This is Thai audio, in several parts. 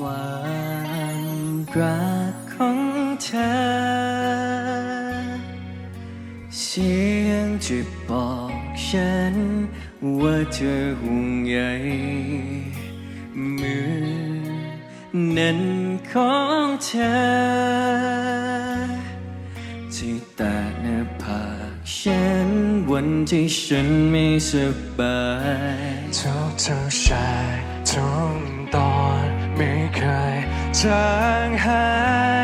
ความรักของเธอ เสียงจะบอกฉัน ว่าเธอห่วงใยมือนั้นของเธอ ที่แตะหน้าผากฉัน วันที่ฉันไม่สบายทุกทุกชายทุกตอน ไม่เคยจางหา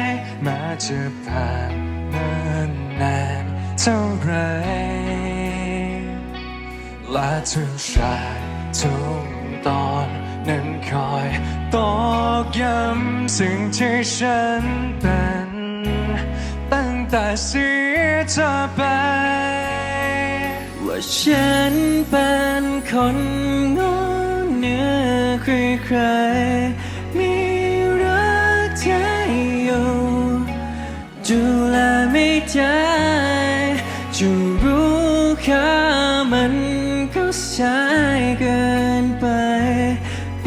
ยม้จะผ่านนานนานเท่าไรและทุกชายทุกตอนนั้นคอยตอกย้ำสิ่งที่ฉันเป็น ตั้งแต่เสียเธอไป ว่าฉันเป็นคนงอเหนือใครๆ ไม่ได้จะรู้ค่ามันก็ใช้เกินไป ป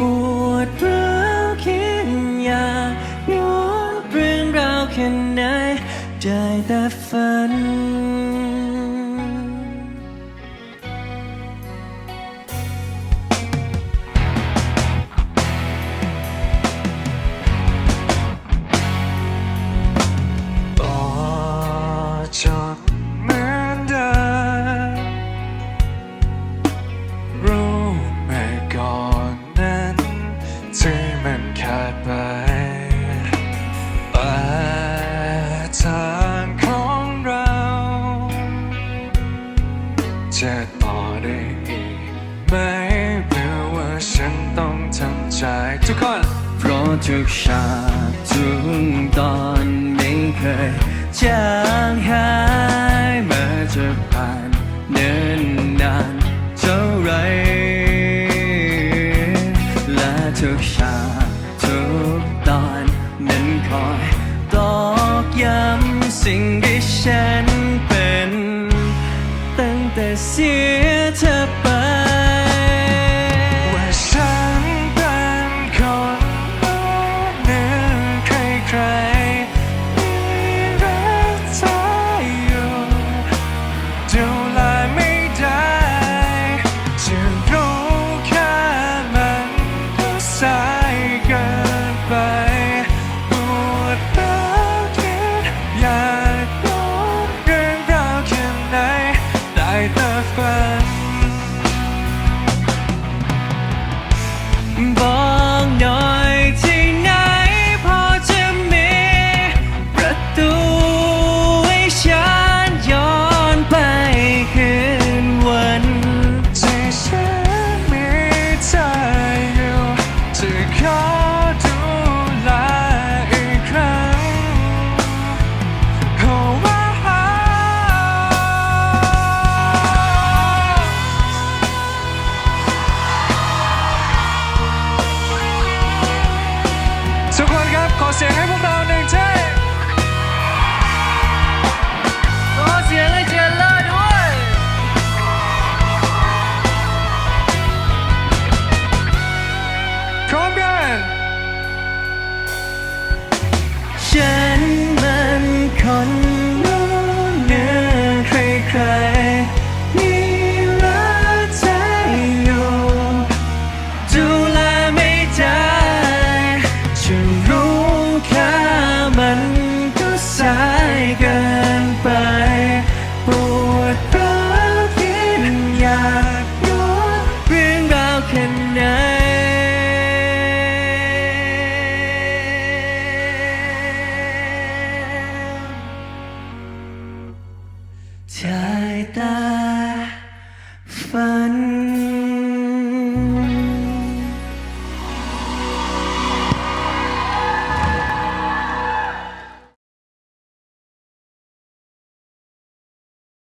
วดร้าวคิดอยากย้อนเรื่องราวแค่ไหนได้แต่ฝัน ที่มันขาดไปแต่ทางของเราจะต่อได้อีกไหมหรือว่าฉันต้องทำใจทุกคนเพราะทุกฉากทุกตอนไม่เคยจางหายแมาจะผ่านเนินนานเท่าไรและทุกฉาก ทุกตอนนั้นคอยตอกย้ำสิ่งที่ฉันเป็น ตั้งแต่เสีย บอก